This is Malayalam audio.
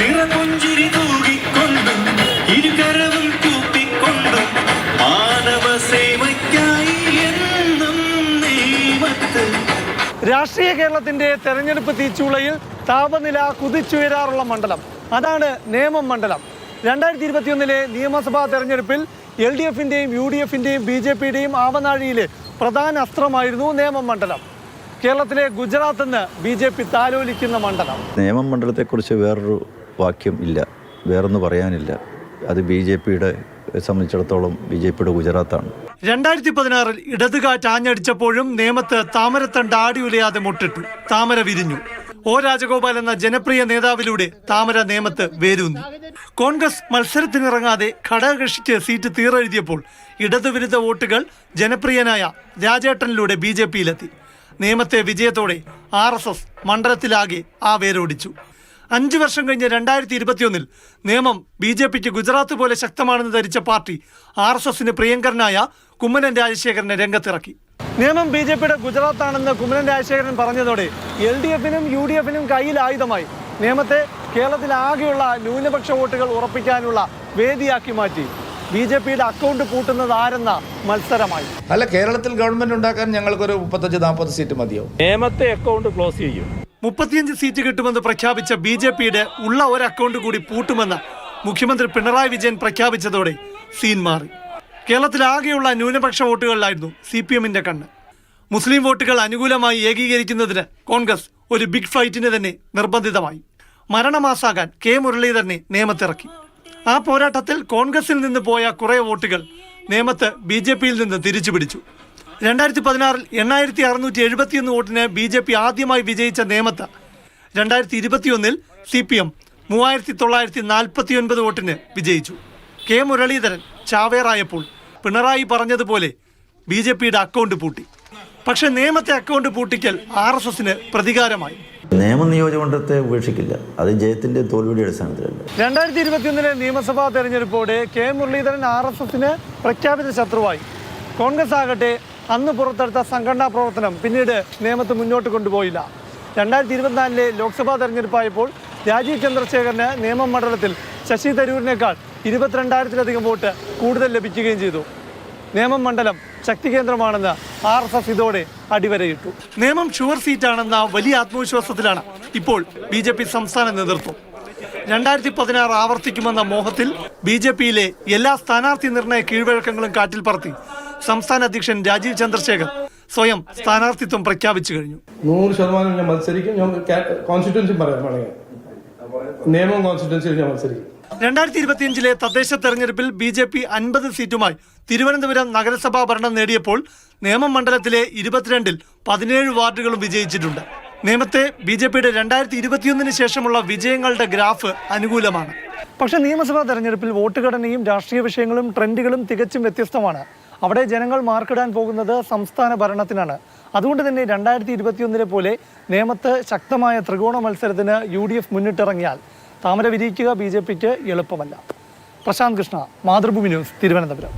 നിറപുഞ്ചിരി തൂകിക്കൊണ്ടും ഇരുകരവും കൂപ്പിക്കൊണ്ടും മാനവ സേവയ്ക്കായി എന്നും നെയ്മത്ത്. രാഷ്ട്രീയ കേരളത്തിന്റെ തെരഞ്ഞെടുപ്പ് തീച്ചുളയിൽ താപനില കുതിച്ചുയരാറുള്ള മണ്ഡലം. അതാണ് നേമം മണ്ഡലം. രണ്ടായിരത്തി ഇരുപത്തിയൊന്നിലെ നിയമസഭാ തെരഞ്ഞെടുപ്പിൽ എൽ ഡി എഫിന്റെയും യു ഡി എഫിന്റെയും ബി ജെ പിയുടെയും ആവനാഴിയിലെ പ്രധാന അസ്ത്രമായിരുന്നു നേമം മണ്ഡലം. കേരളത്തിലെ ഗുജറാത്ത് എന്ന് ബി ജെ പി താലോലിക്കുന്ന മണ്ഡലം. നിയമം മണ്ഡലത്തെക്കുറിച്ച് വേറൊരു വാക്യം ഇല്ല. വേറൊന്നും പറയാനില്ല. അത് ബി ജെ പിയുടെ സംബന്ധിച്ചിടത്തോളം ബി ജെ പിയുടെ ഗുജറാത്താണ്. രണ്ടായിരത്തി പതിനാറിൽ ഇടതുകാറ്റ് ആഞ്ഞടിച്ചപ്പോഴും നേമത്ത് താമരത്തണ്ട് ആടിയുലയാതെ മുട്ടിട്ടു. താമര വിരിഞ്ഞു. ഒ രാജഗോപാൽ എന്ന ജനപ്രിയ നേതാവിലൂടെ താമര നേമത്ത് വേരൂന്നി. കോൺഗ്രസ് മത്സരത്തിനിറങ്ങാതെ ഘടകകക്ഷിക്ക് സീറ്റ് തീറെഴുതിയപ്പോൾ ഇടതുവിരുദ്ധ വോട്ടുകൾ ജനപ്രിയനായ രാജേട്ടനിലൂടെ ബി ജെ പിയിലെത്തി നിയമത്തെ വിജയത്തോടെ ആർ എസ് എസ് മണ്ഡലത്തിലാകെ ആ വേരോടിച്ചു. അഞ്ചു വർഷം കഴിഞ്ഞ് രണ്ടായിരത്തി ഇരുപത്തിയൊന്നിൽ നിയമം ബി ജെ പിക്ക് ഗുജറാത്ത് പോലെ ശക്തമാണെന്ന് ധരിച്ച പാർട്ടി ആർ എസ് എസിന് പ്രിയങ്കരനായ കുമ്മനം രാജശേഖരനെ രംഗത്തിറക്കി. നിയമം ബി ജെ പിയുടെ ഗുജറാത്താണെന്ന് കുമ്മനം രാജശേഖരൻ പറഞ്ഞതോടെ എൽ ഡി എഫിനും യു ഡി എഫിനും കയ്യിൽ ആയുധമായി നിയമത്തെ കേരളത്തിലാകെയുള്ള ന്യൂനപക്ഷ വോട്ടുകൾ ഉറപ്പിക്കാനുള്ള വേദിയാക്കി മാറ്റി. ബി ജെ പിയുടെ അക്കൗണ്ട് പൂട്ടുന്നത് ആരെന്ന മത്സരമായി. അല്ല കേരളത്തിൽ ഗവൺമെന്റ് ഉണ്ടാക്കാൻ ഞങ്ങൾക്കൊരു മുപ്പത്തഞ്ച് നാൽപ്പത് സീറ്റ് മതിയാവും നിയമത്തെ അക്കൗണ്ട് ക്ലോസ് ചെയ്യും. മുപ്പത്തിയഞ്ച് സീറ്റ് കിട്ടുമെന്ന് പ്രഖ്യാപിച്ച ബി ജെ പിയുടെ ഉള്ള ഒരു അക്കൗണ്ട് കൂടി പൂട്ടുമെന്ന് മുഖ്യമന്ത്രി പിണറായി വിജയൻ പ്രഖ്യാപിച്ചതോടെ സീൻ മാറി. കേരളത്തിലാകെയുള്ള ന്യൂനപക്ഷ വോട്ടുകളിലായിരുന്നു സി പി എമ്മിന്റെ കണ്ണ്. മുസ്ലിം വോട്ടുകൾ അനുകൂലമായി ഏകീകരിക്കുന്നതിന് കോൺഗ്രസ് ഒരു ബിഗ് ഫൈറ്റിന് തന്നെ നിർബന്ധിതമായി. മരണമാസാകാൻ കെ മുരളീധരനെ നിയമത്തിറക്കി ആ പോരാട്ടത്തിൽ കോൺഗ്രസിൽ നിന്ന് പോയ കുറേ വോട്ടുകൾ നിയമത്ത് ബി ജെ പിയിൽ നിന്ന് തിരിച്ചു പിടിച്ചു രണ്ടായിരത്തി പതിനാറിൽ എണ്ണായിരത്തി അറുന്നൂറ്റി എഴുപത്തിയൊന്ന് വോട്ടിന് ബി ജെ പി ആദ്യമായി വിജയിച്ച നേമത്ത്. രണ്ടായിരത്തി ഇരുപത്തിയൊന്നിൽ സി പി എം മൂവായിരത്തി തൊള്ളായിരത്തി നാൽപ്പത്തി ഒൻപത് വോട്ടിന് വിജയിച്ചു. കെ മുരളീധരൻ ചാവേറായപ്പോൾ പിണറായി പറഞ്ഞതുപോലെ ബി ജെ പിയുടെ അക്കൗണ്ട് പൂട്ടി. പക്ഷേ നിയമത്തെ അക്കൗണ്ട് പൂട്ടിക്കൽ ആർ എസ് എസിന് പ്രതികാരമായി. നിയമ നിയോജകമണ്ഡലത്തെ ഉപേക്ഷിക്കില്ല. അത് ജയത്തിന്റെ തോൽവിയുടെ അടിസ്ഥാനത്തിലല്ല. രണ്ടായിരത്തി ഇരുപത്തിയൊന്നിലെ നിയമസഭാ തെരഞ്ഞെടുപ്പോടെ കെ മുരളീധരൻ ആർ എസ് എസിന് പ്രഖ്യാപിത ശത്രുവായി. കോൺഗ്രസ് ആകട്ടെ അന്ന് പുറത്തെടുത്ത സംഘടനാ പ്രവർത്തനം പിന്നീട് നിയമത്ത് മുന്നോട്ട് കൊണ്ടുപോയില്ല. രണ്ടായിരത്തി ഇരുപത്തിനാലിലെ ലോക്സഭാ തെരഞ്ഞെടുപ്പായപ്പോൾ രാജീവ് ചന്ദ്രശേഖരന് നിയമം മണ്ഡലത്തിൽ ശശി തരൂരിനേക്കാൾ ഇരുപത്തിരണ്ടായിരത്തിലധികം വോട്ട് കൂടുതൽ ലഭിക്കുകയും ചെയ്തു. നേമം മണ്ഡലം ശക്തി കേന്ദ്രമാണെന്ന് ആർ എസ് എസ് ഇതോടെ അടിവരയിട്ടു. നേമം ഷുവർ സീറ്റാണെന്ന വലിയ ആത്മവിശ്വാസത്തിലാണ് ഇപ്പോൾ ബി ജെ പി സംസ്ഥാന നേതൃത്വം. രണ്ടായിരത്തി പതിനാറ് ആവർത്തിക്കുമെന്ന മോഹത്തിൽ ബി ജെ പിയിലെ എല്ലാ സ്ഥാനാർത്ഥി നിർണയ കീഴ്വഴക്കങ്ങളും കാറ്റിൽ പറത്തി. സംസ്ഥാന അധ്യക്ഷൻ രാജീവ് ചന്ദ്രശേഖർ സ്വയം സ്ഥാനാർത്ഥിത്വം പ്രഖ്യാപിച്ചു കഴിഞ്ഞു. നൂറ് ശതമാനം ഞാൻ മത്സരിക്കും. ഞാൻ കോൺസ്റ്റിറ്റ്യൻസി പറയാം വേണമെങ്കിൽ നിയമം കോൺസ്റ്റിറ്റ്യൻസിയിൽ ഞാൻ മത്സരിക്കും. രണ്ടായിരത്തി ഇരുപത്തിയഞ്ചിലെ തദ്ദേശ തെരഞ്ഞെടുപ്പിൽ ബി ജെ പി അൻപത് സീറ്റുമായി തിരുവനന്തപുരം നഗരസഭാ ഭരണം നേടിയപ്പോൾ നേമം മണ്ഡലത്തിലെ ഇരുപത്തിരണ്ടിൽ പതിനേഴ് വാർഡുകളും വിജയിച്ചിട്ടുണ്ട്. നിയമത്തെ ബി ജെ പിയുടെ രണ്ടായിരത്തി ഇരുപത്തിയൊന്നിന് ശേഷമുള്ള വിജയങ്ങളുടെ ഗ്രാഫ് അനുകൂലമാണ്. പക്ഷേ നിയമസഭാ തെരഞ്ഞെടുപ്പിൽ വോട്ട് ഘടനയും രാഷ്ട്രീയ വിഷയങ്ങളും ട്രെൻഡുകളും തികച്ചും വ്യത്യസ്തമാണ്. അവിടെ ജനങ്ങൾ മാർക്കിടാൻ പോകുന്നത് സംസ്ഥാന ഭരണത്തിനാണ്. അതുകൊണ്ട് തന്നെ രണ്ടായിരത്തി ഇരുപത്തിയൊന്നിലെ പോലെ നേമത്ത് ശക്തമായ ത്രികോണ മത്സരത്തിന് യു ഡി എഫ് മുന്നിട്ടിറങ്ങിയാൽ താമര വിരിയിക്കുക ബി ജെ പിക്ക് എളുപ്പമല്ല. പ്രശാന്ത് കൃഷ്ണ മാതൃഭൂമി ന്യൂസ് തിരുവനന്തപുരം.